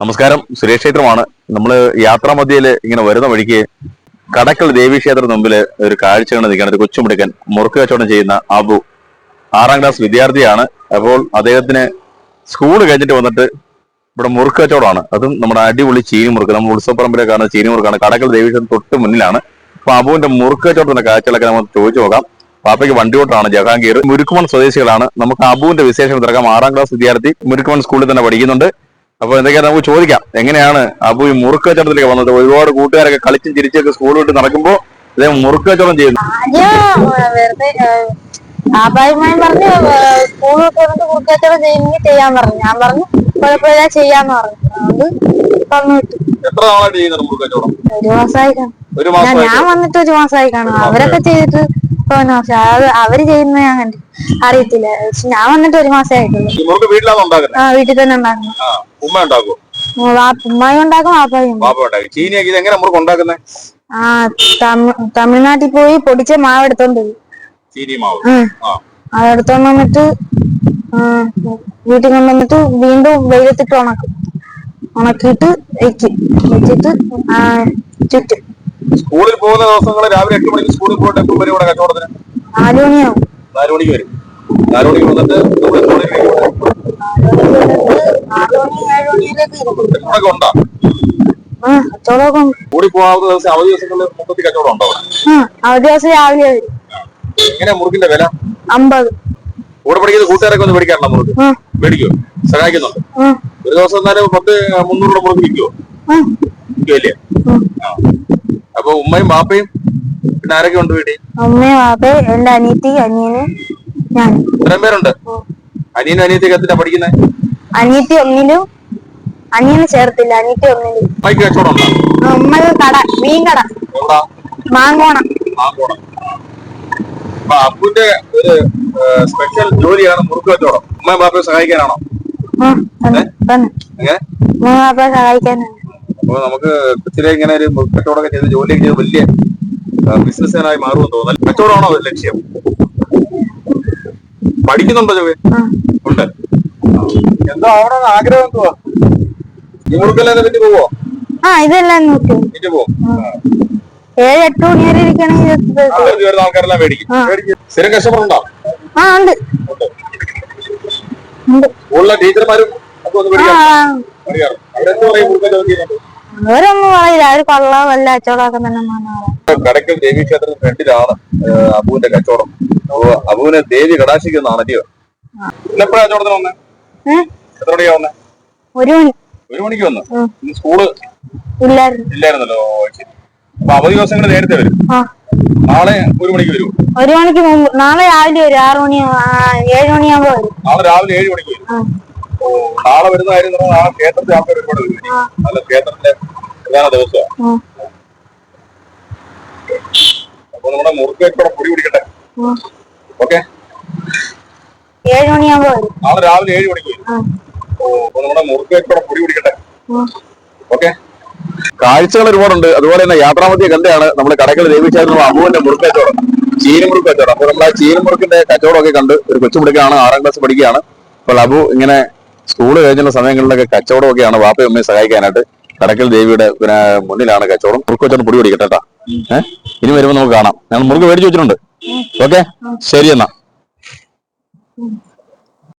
നമസ്കാരം. സുരേഷ് ക്ഷേത്രമാണ്. നമ്മൾ യാത്രാമധ്യയിൽ ഇങ്ങനെ വരുന്ന വഴിക്ക് കടക്കൽ ദേവീക്ഷേത്രത്തിന് മുമ്പിൽ ഒരു കാഴ്ച കണ്ട് ഒരു കൊച്ചുമിടുക്കൻ മുറുക്ക് കച്ചവടം ചെയ്യുന്ന അബു ആറാം ക്ലാസ് വിദ്യാർത്ഥിയാണ്. അപ്പോൾ അദ്ദേഹത്തിന് സ്കൂൾ കഴിഞ്ഞിട്ട് വന്നിട്ട് ഇവിടെ മുറുക്ക് കച്ചവടമാണ്. അതും നമ്മുടെ അടിപൊളി ചീനി മുറുക്ക്. നമ്മൾ ഉത്സവപ്പറമ്പിലെ കാണുന്ന ചീനി മുറുക്കാണ്. കടക്കൽ ദേവീക്ഷേത്രം തൊട്ട് മുന്നിലാണ്. അപ്പൊ അബുവിന്റെ മുറുക്ക് കച്ചവടത്തിന്റെ കാഴ്ചകളൊക്കെ നമുക്ക് ചോദിച്ചു നോക്കാം. പാപ്പയ്ക്ക് വണ്ടിയോട്ടാണ് ജഹാംഗീർ. മുരുക്കുമൺ സ്വദേശികളാണ്. നമുക്ക് അബുവിന്റെ വിശേഷം തിരക്കാം ആറാം ക്ലാസ് വിദ്യാർത്ഥി മുരുക്കുമൺ സ്കൂളിൽ തന്നെ പഠിക്കുന്നുണ്ട്. അപ്പൊ എന്തൊക്കെയാ നമുക്ക് ചോദിക്കാം. എങ്ങനെയാണ് അബു ഈ മുറുക്ക് കച്ചവടത്തിലേക്ക് വന്നത് ഒരുപാട് കൂട്ടുകാരൊക്കെ കളിച്ചും ചിരിച്ചൊക്കെ സ്കൂൾ വിട്ട് നടക്കുമ്പോ അദ്ദേഹം മുറുക്ക് കച്ചവടം ചെയ്യുന്നു ആദ്യം പറഞ്ഞു സ്കൂൾ പറഞ്ഞു സ്കൂളൊക്കെ മുറുക്ക് കുറുക്കച്ചവടം ചെയ്യുമെങ്കിൽ ചെയ്യാൻ പറഞ്ഞു. ഞാൻ പറഞ്ഞു കുഴപ്പമില്ല ചെയ്യാന്ന് പറഞ്ഞു. അതുകൊണ്ട് പറഞ്ഞു വിട്ടു. എത്ര നാളായിട്ട് ചെയ്യുന്നത് മുറുക്ക് കച്ചവടം ഒരു മാസമായി കാണും. ഞാൻ വന്നിട്ട് ഒരു മാസമായി കാണും. അവരൊക്കെ ചെയ്തിട്ട് പോന്ന പക്ഷെ അത് അവർ ചെയ്യുന്ന ഞാൻ കണ്ടു അറിയത്തില്ല. പക്ഷെ ഞാൻ വന്നിട്ട് ഒരു മാസേ ആയിട്ടുള്ളൂ. ഇവർക്ക് വീട്ടിലാണ് ഉണ്ടാക്കുന്നത്? ആ വീട്ടിൽ തന്നെ ഉണ്ടാക്കുന്നു. ആ ഉമ്മ ഉണ്ടാക്കുമോ ഉമ്മായി ഉണ്ടാക്കും ആപ്പായും ഉണ്ടാക്കും. പാപ്പ ഉണ്ടാക്കി. ചീനിയൊക്കെ ഇത് എങ്ങനെ മുറുക്ക് ഉണ്ടാക്കുന്നത് ആ തമി- തമിഴ്നാട്ടിൽ പോയി പൊടിച്ച മാവ് എടുത്തോണ്ട് പോയി. ചീനി മാവ്. ഉം. ആ. അതെടുത്തോണ്ട് വന്നിട്ട് ആ, വീട്ടിൽ കൊണ്ടുവന്നിട്ട് വീണ്ടും വെയിലത്തിട്ട് ഉണക്കും. ഉണക്കിയിട്ട് വെക്കും. വെച്ചിട്ട് ആ, ചുറ്റും. സ്കൂളിൽ പോകുന്ന ദിവസങ്ങൾ രാവിലെ എട്ട് മണിക്ക് സ്കൂളിൽ പോയിട്ട് എപ്പോൾ വരും ഇവിടെ കച്ചവടത്തിന്. നാലു മണിക്ക് വരും. നാലു മണിക്ക് വന്നിട്ട് നമ്മുടെ ഇരിക്കും ഉണ്ടോ? സ്കൂളിൽ പോകാവുന്ന ദിവസം അവധി ദിവസങ്ങളിൽ മൊത്തത്തിൽ കച്ചവടം ഉണ്ടോ അവിടെ? ആ അവധി ദിവസം രാവിലെ വരും. എങ്ങനെയാ മുറുക്കിന്റെ വില? അമ്പത്. കൂടെ പഠിക്കുന്ന കൂട്ടുകാരൊക്കെ ഒന്ന് മേടിക്കാറുണ്ടോ മുറുക്ക്? മേടിക്കോ സഹായിക്കുന്നുണ്ട്? ഒരു ദിവസം എന്നാലും പത്ത് മുന്നൂറ് മുറുക്ക് വിൽക്കുമോ ആ. വിൽക്കുമല്ലേ ആ. അപ്പൊ ഉമ്മയും ബാപ്പയും പിന്നെ ആരൊക്കെ ഉണ്ട് വീട്ടിൽ? അമ്മയും വാപ്പയും എന്റെ അനിയത്തി അനിയനും ഞാൻ. ഇത്രയും പേരുണ്ട്? അനിയനും അനിയത്തിയൊക്കെ എത്തിനാ പഠിക്കുന്നത് അനിയത്തി ഒന്നിലും അനിയനെ ചേർത്തില്ല അനിയത്തി ഒന്നിലും. ബൈക്ക് കച്ചവടം ഉണ്ടോ കട മീൻ കട. മാങ്ങോണം. മാങ്കോണം ആകോണം അപ്പൊ അപ്പുന്റെ ഒരു സ്പെഷ്യൽ ജോലിയാണ് മുറുക്ക് കച്ചവടം. ഉമ്മയും ബാപ്പയും സഹായിക്കാനാണോ? ആ, തന്നെ, തന്നെ. എങ്ങനെ ഉമ്മ വാപ്പ സഹായിക്കാനാണ്. അപ്പൊ നമുക്ക് കൊച്ചിലെ ഇങ്ങനെ ഒരു കച്ചവടമൊക്കെ ചെയ്ത് ജോലിയൊക്കെ ചെയ്ത് വലിയ ബിസിനസ്സുകാരായി മാറുമെന്ന് തോന്നുന്നു. കച്ചവടമാണോ ലക്ഷ്യം? പഠിക്കുന്നുണ്ടോ ജോലി ഉണ്ട്. എന്തോ ആവണമെന്ന് ആഗ്രഹം എന്തുവാ? ഈ മുറുക്കെല്ലാം പറ്റി പോവോ? ആ ഇതെല്ലാം നോക്കി. പറ്റി പോവും? ഏഴ് എട്ട് മണി വരെ ഇരിക്കണെങ്കിൽ ഇത് ആ, ഇത് വരുന്ന ആൾക്കാരെല്ലാം മേടിക്കും. ആ. മേടിക്കും. സ്ഥിരം കഷ്ടപ്പെടുണ്ടോ ആ ഉണ്ട്. സ്കൂളിലെ ടീച്ചർമാരും അവരെന്ത് പറയും ജോലി അവരൊന്നും പറയില്ല. അവർ കൊള്ളാം വല്ല അച്ചോടൊക്കെ തന്നെ ദേവി ക്ഷേത്രത്തിന് ഫ്രണ്ടിലാണ് അബുവിന്റെ കച്ചവടം. അബുവിനെ ദേവി കടാശിക്കുന്നതാണ് അല്ലയോ എപ്പോഴാ കച്ചവടത്തിന് വന്നേ? എത്ര വന്നേ? ഒരു മണി. ഒരു മണിക്ക് വന്നു. ഇന്ന് സ്കൂൾ ഇല്ലായിരുന്നു. ഇല്ലായിരുന്നല്ലോ അപ്പൊ അവധി ദിവസങ്ങൾ നേരത്തെ വരും. നാളെ ഒരു മണിക്ക് വരും ഒരു മണിക്ക് മുമ്പ് നാളെ രാവിലെ വരും. ആറു മണി ഏഴ് മണിയാകുമ്പോ വരും. നാളെ രാവിലെ ഏഴ് മണിക്ക് വരും. നാളെ വരുന്ന കാര്യം പറഞ്ഞാൽ നാളെ ക്ഷേത്രത്തിൽ ആൾക്കാർ ഒരുപാട് വരും. അല്ല ക്ഷേത്രത്തിലെ പ്രധാന ദിവസമാണ് ആ. അപ്പൊ നമ്മുടെ മുറുക്കേക്കൂടെ പൊടി പിടിക്കട്ടെ? ആ. ഓക്കെ? നാളെ രാവിലെ ഏഴ് മണിക്ക് അപ്പൊ നമ്മുടെ മുറുക്കേക്കൂടെ പൊടി പിടിക്കട്ടെ? ആ. ഓക്കെ? കാഴ്ചകൾ ഒരുപാടുണ്ട്. അതുപോലെ തന്നെ യാത്രാമധ്യ കണ്ടയാണ് നമ്മൾ കടകൾ ദേവിച്ചായിരുന്നു അബുവിന്റെ മുറുക്ക് കച്ചവടം ചീനി മുറുക്ക് കച്ചവടം അപ്പൊ നമ്മൾ ആ ചീനമുറുക്കിന്റെ കച്ചവടമൊക്കെ കണ്ട് ഒരു കൊച്ചു മുടുക്കാണ് ആറാം ക്ലാസ് പഠിക്കുകയാണ്. അപ്പോൾ അബു ഇങ്ങനെ സ്കൂൾ കഴിഞ്ഞുള്ള സമയങ്ങളിലൊക്കെ കച്ചവടമൊക്കെയാണ് വാപ്പയും അമ്മയും സഹായിക്കാനായിട്ട് കടക്കൽ ദേവിയുടെ പിന്നെ മുന്നിലാണ് കച്ചവടം. മുറുക്ക് വെച്ചോണ്ട് പൊടി പിടിക്കട്ടെ കേട്ടാ. ഏഹ് ഇനി വരുമ്പോൾ നമുക്ക് കാണാം. ഞാൻ മുറുക്ക് മേടിച്ചു വെച്ചിട്ടുണ്ട്. ഓക്കെ? ശരി എന്നാ.